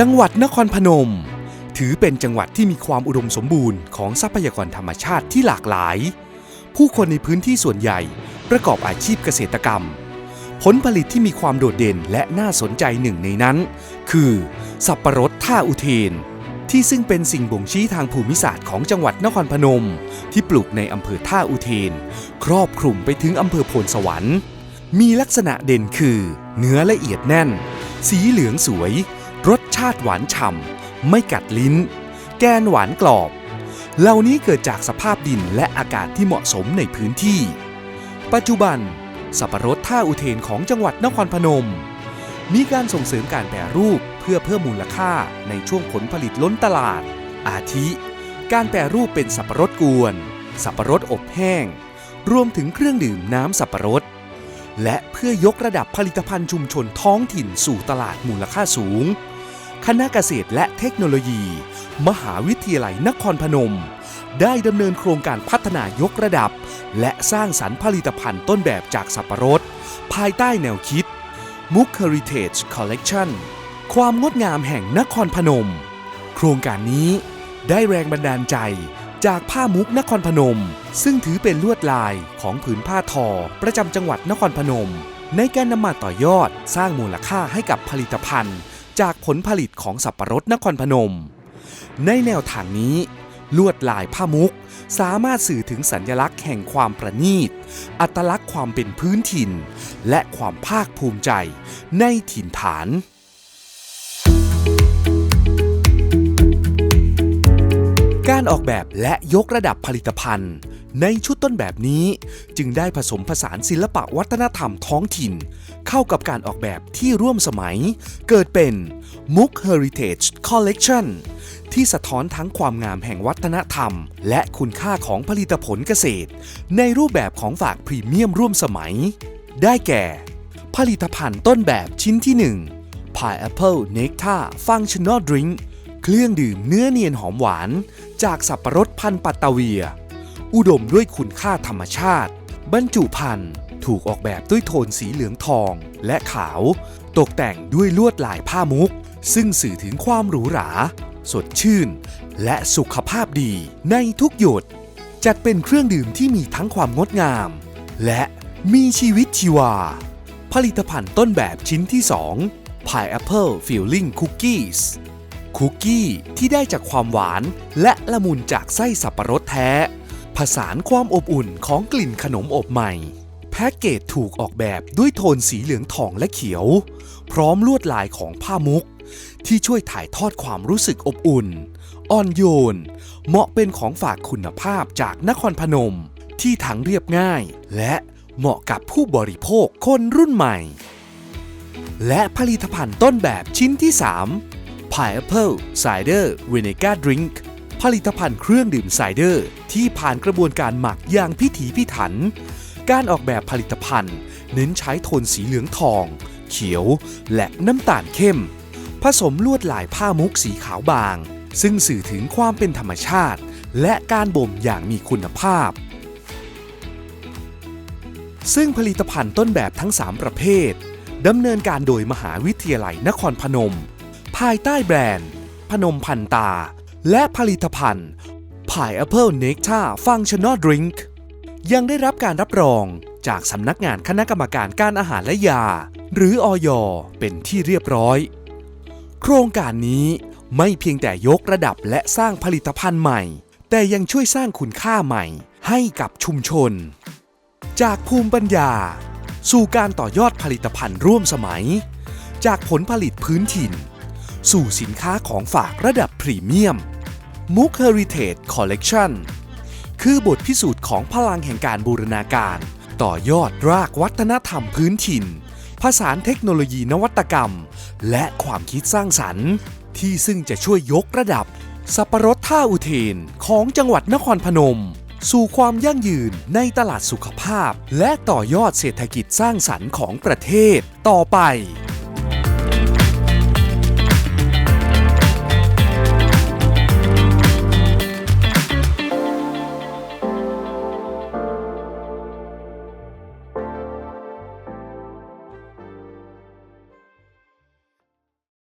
จังหวัดนครพนม ถือเป็นจังหวัดที่มีความอุดมสมบูรณ์ของทรัพยากรธรรมชาติที่หลากหลาย ผู้คนในพื้นที่ส่วนใหญ่ประกอบอาชีพเกษตรกรรม ผลผลิตที่มีความโดดเด่นและน่าสนใจหนึ่งในนั้น คือ สับปะรดท่าอุเทน ที่ซึ่งเป็นสิ่งบ่งชี้ทางภูมิศาสตร์ของจังหวัดนครพนม ที่ปลูกในอำเภอท่าอุเทน ครอบคลุมไปถึงอำเภอโพนสวรรค์ มีลักษณะเด่นคือ เนื้อละเอียดแน่น สีเหลืองสวย รสชาติหวานฉ่ำไม่กัดลิ้น แกนหวานกรอบ เหล่านี้เกิดจากสภาพดินและอากาศที่เหมาะสมในพื้นที่ ปัจจุบัน สับปะรดท่าอุเทนของจังหวัดนครพนม มีการส่งเสริมการแปรรูปเพื่อเพิ่มมูลค่าในช่วงผลผลิตล้นตลาด อาทิ การแปรรูปเป็นสับปะรดกวน สับปะรดอบแห้ง รวมถึงเครื่องดื่มน้ำสับปะรดและเพื่อยกระดับผลิตภัณฑ์ชุมชนท้องถิ่นสู่ตลาดมูลค่าสูง คณะเกษตรและเทคโนโลยี มหาวิทยาลัยนครพนม ได้ดำเนินโครงการพัฒนายกระดับ และสร้างสรรค์ผลิตภัณฑ์ต้นแบบจากสับปะรด ภายใต้แนวคิดมุก Heritage Collection ความงดงามแห่งนครพนม โครงการนี้ได้แรงบันดาลใจจากผ้ามุกนครพนม ซึ่งถือเป็นลวดลายของผืนผ้าทอ ประจำจังหวัดนครพนม ในการนำมาต่อยอดสร้างมูลค่าให้กับผลิตภัณฑ์ จากผลผลิตของสับปะรดนครพนม ในแนวทางนี้ ลวดลายผ้ามุก สามารถสื่อถึงสัญลักษณ์แห่งความประณีต อัตลักษณ์ความเป็นพื้นถิ่น และความภาคภูมิใจในถิ่นฐานการออกแบบและยกระดับผลิตภัณฑ์ ในชุดต้นแบบนี้จึงได้ผสมผสานศิลปะวัฒนธรรมท้องถิ่น เข้ากับการออกแบบที่ร่วมสมัย เกิดเป็นมุก Heritage Collection ที่สะท้อนทั้งความงามแห่งวัฒนธรรม และคุณค่าของผลิตผลเกษตร ในรูปแบบของฝากพรีเมียมร่วมสมัย ได้แก่ ผลิตภัณฑ์ต้นแบบชิ้นที่ 1 Pineapple Nectar Functional Drink เครื่องดื่มเนื้อเนียนหอมหวาน จากสับปะรดพันธุ์ปัตตาเวีย อุดมด้วยคุณค่าธรรมชาติ บรรจุภัณฑ์ถูกออกแบบด้วยโทนสีเหลืองทองและขาว ตกแต่งด้วยลวดลายผ้ามุก ซึ่งสื่อถึงความหรูหรา สดชื่น และสุขภาพดีในทุกหยด จัดเป็นเครื่องดื่มที่มีทั้งความงดงาม และมีชีวิตชีวา ผลิตภัณฑ์ต้นแบบชิ้นที่ 2 Pineapple Filling Cookies คุกกี้ที่ได้จากความหวานและละมุนจากไส้สับปะรดแท้ ผสานความอบอุ่นของกลิ่นขนมอบใหม่ แพ็กเกจถูกออกแบบด้วยโทนสีเหลืองทองและเขียว พร้อมลวดลายของผ้ามุก ที่ช่วยถ่ายทอดความรู้สึกอบอุ่น อ่อนโยน เหมาะเป็นของฝากคุณภาพจากนครพนม ที่ทั้งเรียบง่าย และเหมาะกับผู้บริโภคคนรุ่นใหม่ และผลิตภัณฑ์ต้นแบบชิ้นที่ 3 Pineapple Cider Vinegar Drink ผลิตภัณฑ์เครื่องดื่มไซเดอร์ ที่ผ่านกระบวนการหมักอย่างพิถีพิถัน การออกแบบผลิตภัณฑ์ เน้นใช้โทนสีเหลืองทอง เขียว และน้ำตาลเข้ม ผสมลวดลายผ้ามุกสีขาวบาง ซึ่งสื่อถึงความเป็นธรรมชาติ และการบ่มอย่างมีคุณภาพ ซึ่งผลิตภัณฑ์ต้นแบบทั้ง 3 ประเภทดำเนินการโดยมหาวิทยาลัยนครพนม ภายใต้แบรนด์ พนมพันตา และผลิตภัณฑ์ Pineapple Nectar Functional Drink ยังได้รับการรับรองจากสำนักงานคณะกรรมการการอาหารและยา หรืออยเป็นที่เรียบร้อย โครงการนี้ไม่เพียงแต่ยกระดับและสร้างผลิตภัณฑ์ใหม่ แต่ยังช่วยสร้างคุณค่าใหม่ให้กับชุมชน จากภูมิปัญญา สู่การต่อยอดผลิตภัณฑ์ร่วมสมัย จากผลผลิตพื้นถิ่น สู่สินค้าของฝากระดับพรีเมียม มุก Heritage Collection คือบทพิสูจน์ของพลังแห่งการบูรณาการ ต่อยอดรากวัฒนธรรมพื้นถิ่น ผสานเทคโนโลยีนวัตกรรม และความคิดสร้างสรรค์ ที่ซึ่งจะช่วยยกระดับ สับปะรดท่าอุเทนของจังหวัดนครพนม สู่ความยั่งยืนในตลาดสุขภาพ และต่อยอดเศรษฐกิจสร้างสรรค์ของประเทศต่อไป